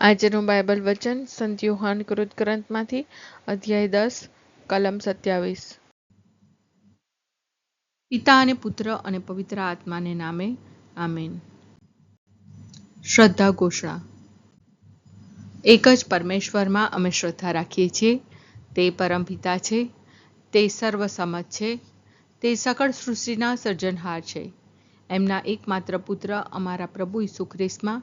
આજનું બાઇબલ વચન સંત યુહાન કૃત ગ્રંથમાંથી અધ્યાય દસ, કલમ સત્યાવીસ. પિતા અને પુત્ર અને પવિત્ર આત્માને નામે, આમેન. શ્રદ્ધા ઘોષણા. એક જ પરમેશ્વરમાં અમે શ્રદ્ધા રાખીએ છીએ. તે પરમપિતા છે. તે સર્વસમત છે. તે સકળ સૃષ્ટિના સર્જનહાર છે. એમના એકમાત્ર પુત્ર અમારા પ્રભુ ઈસુ ખ્રિસ્તમાં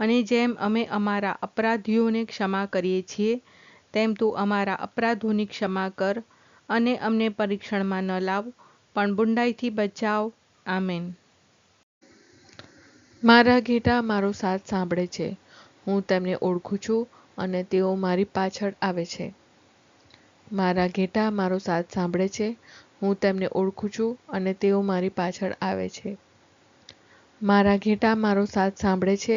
અને જેમ અમે અમારા અપરાધીઓને ક્ષમા કરીએ છીએ, તેમ તું અમારા અપરાધોની ક્ષમા કર અને અમને પરીક્ષણમાં ન લાવ, પણ બુંડાઈથી બચાવ. આમેન. મારા ઘેટા મારો સાથ સાંભળે છે. હું તેમને ઓળખું છું અને તેઓ મારી પાછળ આવે છે. મારા ઘેટા મારો સાથ સાંભળે છે. હું તેમને ઓળખું છું અને તેઓ મારી પાછળ આવે છે. મારા ઘેટા મારો સાથ સાંભળે છે.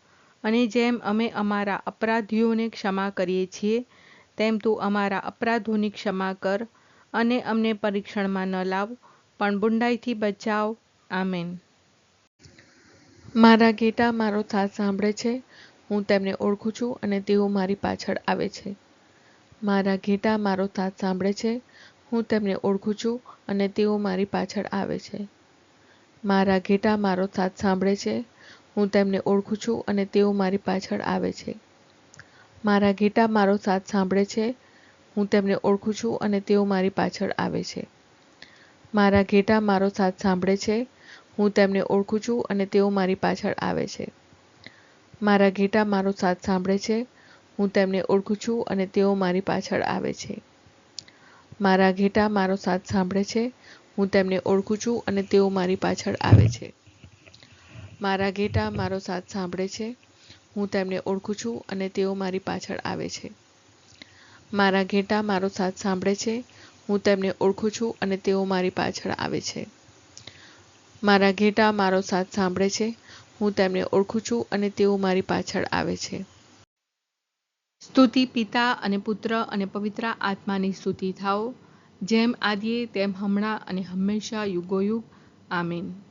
અને જેમ અમે અમારા અપરાધીઓને ક્ષમા કરીએ છીએ, તેમ તું અમારા અપરાધોની ક્ષમા કર અને અમને પરીક્ષણમાં ન લાવ, પણ બુંડાઈથી બચાવ. આમેન. મારા ઘેટા મારો સાથ સાંભળે છે. હું તેમને ઓળખું છું અને તેઓ મારી પાછળ આવે છે. મારા ઘેટા મારો સાથ સાંભળે છે. હું તેમને ઓળખું છું અને તેઓ મારી પાછળ આવે છે. મારા ઘેટા મારો સાથ સાંભળે છે. હું તેમને ઓળખું છું અને તેઓ મારી પાછળ આવે છે. મારા ઘેટા મારો સાથ સાંભળે છે. હું તેમને ઓળખું છું અને તેઓ મારી પાછળ આવે છે. મારા ઘેટા મારો સાથ સાંભળે છે. હું તેમને ઓળખું છું અને તેઓ મારી પાછળ આવે છે. મારા ઘેટા મારો સાથ સાંભળે છે. હું તેમને ઓળખું છું અને તેઓ મારી પાછળ આવે છે. મારા ઘેટા મારો સાથ સાંભળે છે. હું તેમને ઓળખું છું અને તેઓ મારી પાછળ આવે છે. મારા ઘેટા મારો સાથ સાંભળે છે. હું તેમને ઓળખું છું અને તેઓ મારી પાછળ આવે છે. મારા ઘેટા મારો સાથ સાંભળે છે. હું તેમને ઓળખું છું અને તેઓ મારી પાછળ આવે છે. મારા ઘેટા મારો સાથ સાંભળે છે. હું તેમને ઓળખું છું અને તેઓ મારી પાછળ આવે છે. સ્તુતિ પિતા અને પુત્ર અને પવિત્ર આત્માની સ્તુતિ થાઓ. જેમ આદિએ, તેમ હમણાં અને હંમેશા યુગોયુગ. આમીન.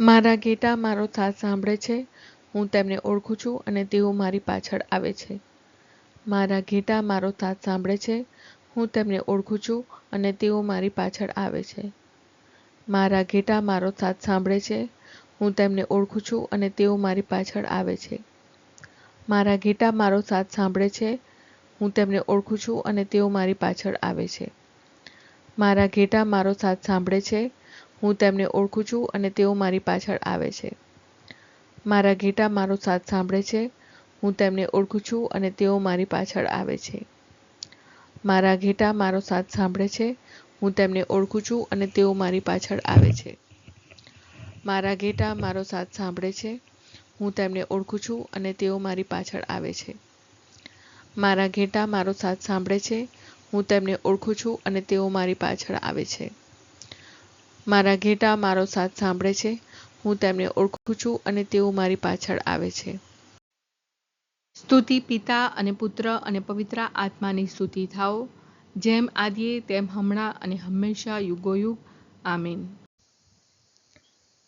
મારા ઘેટા મારો સાથ સાંભળે છે, હું તેમને ઓળખું છું અને તેઓ મારી પાછળ આવે છે. મારા ઘેટા મારો સાથ સાંભળે છે, હું તેમને ઓળખું છું અને તેઓ મારી પાછળ આવે છે. મારા ઘેટા મારો સાથ સાંભળે છે, હું તેમને ઓળખું છું અને તેઓ મારી પાછળ આવે છે. મારા ઘેટા મારો સાથ સાંભળે છે, હું તેમને ઓળખું છું અને તેઓ મારી પાછળ આવે છે. મારા ઘેટા મારો સાથ સાંભળે છે હું તેમને ઓળખું છું અને તેઓ મારી પાછળ આવે છે. મારા ઘેટા મારો સાથ સાંભળે છે. હું તેમને ઓળખું છું અને તેઓ મારી પાછળ આવે છે. મારા ઘેટા મારો સાથ સાંભળે છે. હું તેમને ઓળખું છું અને તેઓ મારી પાછળ આવે છે. મારા ઘેટા મારો સાથ સાંભળે છે. હું તેમને ઓળખું છું અને તેઓ મારી પાછળ આવે છે. મારા ઘેટા મારો સાથ સાંભળે છે. હું તેમને ઓળખું છું અને તેઓ મારી પાછળ આવે છે. મારા ઘેટા મારો સાથ સાંભળે છે. હું તેમને ઓળખું છું અને તેઓ મારી પાછળ આવે છે. સ્તુતિ પિતા અને પુત્ર અને પવિત્ર આત્માની સ્તુતિ થાઓ. જેમ આદિએ, તેમ હમણાં અને હંમેશા યુગોયુગ. આમીન.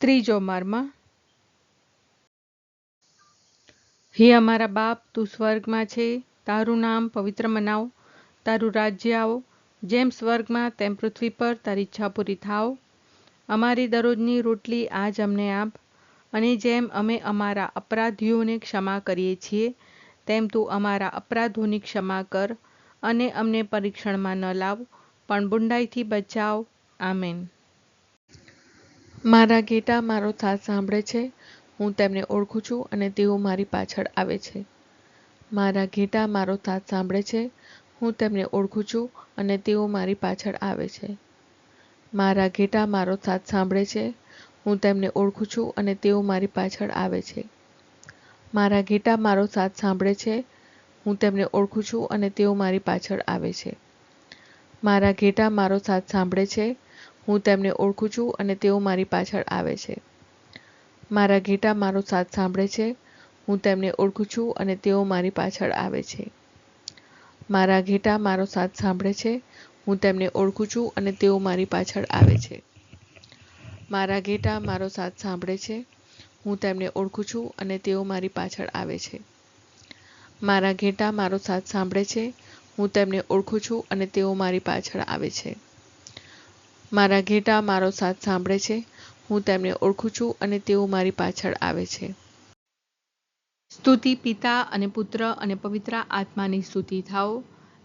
ત્રીજો મર્મ હે અમારા બાપ, તું સ્વર્ગમાં છે. તારું નામ પવિત્ર મનાવ. તારું રાજ્ય આવો. જેમ સ્વર્ગમાં, તેમ પૃથ્વી પર તારી ઈચ્છા પૂરી થાવ અમારી દરરોજની રોટલી આજ અમને આપ અને જેમ અમે અમારા અપરાધીઓને ક્ષમા કરીએ છીએ, તેમ તું અમારા અપરાધોની ક્ષમા કર અને અમને પરીક્ષણમાં ન લાવ, પણ બુંડાઈથી બચાવ. આમેન. મારા ઘેટા મારો સાથ સાંભળે છે, હું તેમને ઓળખું છું અને તેઓ મારી પાછળ આવે છે. મારા ઘેટા મારો સાથ સાંભળે છે, હું તેમને ઓળખું છું અને તેઓ મારી પાછળ આવે છે. મારા ઘેટા મારો સાથ સાંભળે છે. હું તેમને ઓળખું છું અને તેઓ મારી પાછળ આવે છે. મારા ઘેટા મારો સાથ સાંભળે છે. હું તેમને ઓળખું છું અને તેઓ મારી પાછળ આવે છે. મારા ઘેટા મારો સાથ સાંભળે છે. હું તેમને ઓળખું છું અને તેઓ મારી પાછળ આવે છે. મારા ઘેટા મારો સાથ સાંભળે છે. હું તેમને ઓળખું છું અને તેઓ મારી પાછળ આવે છે. મારા ઘેટા મારો સાથ સાંભળે છે. હું તેમને ઓળખું છું અને તેઓ મારી પાછળ આવે છે. મારા ઘેટા મારો સાથ સાંભળે છે. હું તેમને ઓળખું છું અને તેઓ મારી પાછળ આવે છે. મારા ઘેટા મારો સાથ સાંભળે છે. હું તેમને ઓળખું છું અને તેઓ મારી પાછળ આવે છે. મારા ઘેટા મારો સાથ સાંભળે છે. હું તેમને ઓળખું છું અને તેઓ મારી પાછળ આવે છે. સ્તુતિ પિતા અને પુત્ર અને પવિત્ર આત્માની સ્તુતિ થાઓ.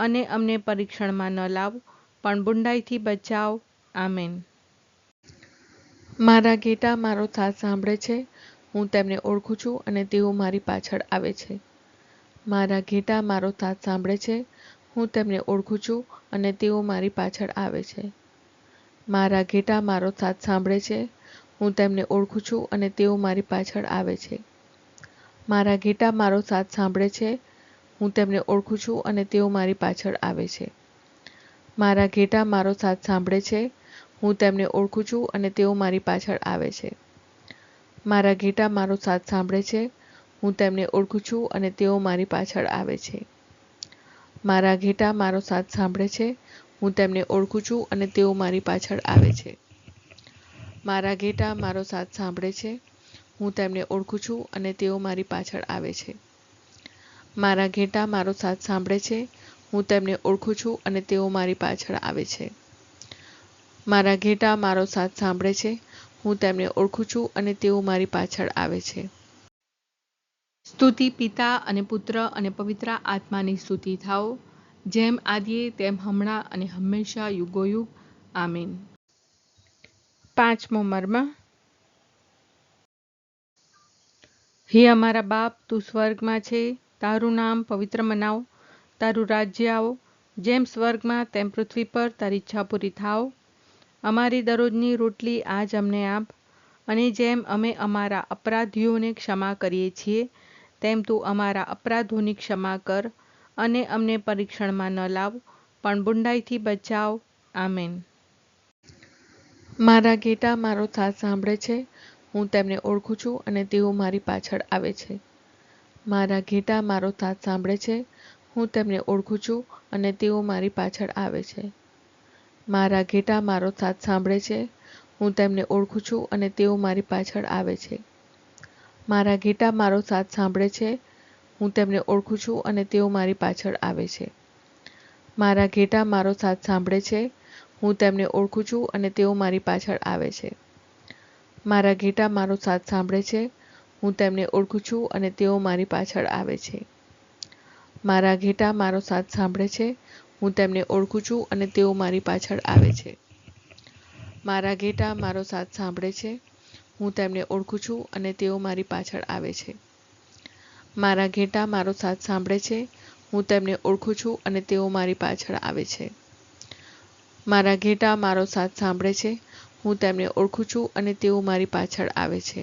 અને અમને પરીક્ષણમાં ન લાવ. પણ બુંડાઈથી બચાવ. આમેન. મારા ઘેટા મારો સાથ સાંભળે છે. હું તેમને ઓળખું છું અને તેઓ મારી પાછળ આવે છે. મારા ઘેટા મારો સાથ સાંભળે છે. હું તેમને ઓળખું છું અને તેઓ મારી પાછળ આવે છે. મારા ઘેટા મારો સાથ સાંભળે છે. હું તેમને ઓળખું છું અને તેઓ મારી પાછળ આવે છે. મારા ઘેટા મારો સાથ સાંભળે છે. હું તેમને ઓળખું છું અને તેઓ મારી પાછળ આવે છે. મારા ઘેટા મારો સાથ સાંભળે છે. હું તેમને ઓળખું છું અને તેઓ મારી પાછળ આવે છે. મારા ઘેટા મારો સાથ સાંભળે છે. હું તેમને ઓળખું છું અને તેઓ મારી પાછળ આવે છે. મારા ઘેટા મારો સાથ સાંભળે છે. હું તેમને ઓળખું છું અને તેઓ મારી પાછળ આવે છે. મારા ઘેટા મારો સાથ સાંભળે છે. હું તેમને ઓળખું છું અને તેઓ મારી પાછળ આવે છે. મારા ઘેટા મારો સાથ સાંભળે છે. હું તેમને ઓળખું છું અને તેઓ મારી પાછળ આવે છે. મારા ઘેટા મારો સાથ સાંભળે છે. હું તેમને ઓળખું છું અને તેઓ મારી પાછળ આવે છે. સ્તુતિ પિતા અને પુત્ર અને પવિત્ર આત્માની સ્તુતિ થાઓ. જેમ આદિએ, તેમ હમણાં અને હંમેશા યુગોયુગ. આમીન. પાંચમો મર્મ. હે અમારા બાપ, તું સ્વર્ગમાં છે. તારું નામ પવિત્ર મનાવ, તારું રાજ્ય આવો, જેમ સ્વર્ગમાં તેમ પૃથ્વી પર તારી ઈચ્છા પૂરી થાવ. અમારી દરરોજની રોટલી આજ અમને આપ, અને જેમ અમે અમારા અપરાધીઓને ક્ષમા કરીએ છીએ, તેમ તું અમારા અપરાધોની ક્ષમા કર, અને અમને પરીક્ષણમાં ન લાવ, પણ બુંડાઈથી બચાવ. આમેન. મારા ગેટા મારો સાથ સાંભળે છે, હું તેમને ઓળખું છું, અને તેઓ મારી પાછળ આવે છે. મારા ઘેટા મારો સાથ સાંભળે છે, હું તેમને ઓળખું છું અને તેઓ મારી પાછળ આવે છે. મારા ઘેટા મારો સાથ સાંભળે છે, હું તેમને ઓળખું છું અને તેઓ મારી પાછળ આવે છે. મારા ઘેટા મારો સાથ સાંભળે છે, હું તેમને ઓળખું છું અને તેઓ મારી પાછળ આવે છે. મારા ઘેટા મારો સાથ સાંભળે છે, હું તેમને ઓળખું છું અને તેઓ મારી પાછળ આવે છે. મારા ઘેટા મારો સાથ સાંભળે છે હું તેમને ઓળખું છું અને તેઓ મારી પાછળ આવે છે. મારા ઘેટા મારો સાથ સાંભળે છે. હું તેમને ઓળખું છું અને તેઓ મારી પાછળ આવે છે. મારા ઘેટા મારો સાથ સાંભળે છે. હું તેમને ઓળખું છું અને તેઓ મારી પાછળ આવે છે. મારા ઘેટા મારો સાથ સાંભળે છે. હું તેમને ઓળખું છું અને તેઓ મારી પાછળ આવે છે. મારા ઘેટા મારો સાથ સાંભળે છે. હું તેમને ઓળખું છું અને તેઓ મારી પાછળ આવે છે.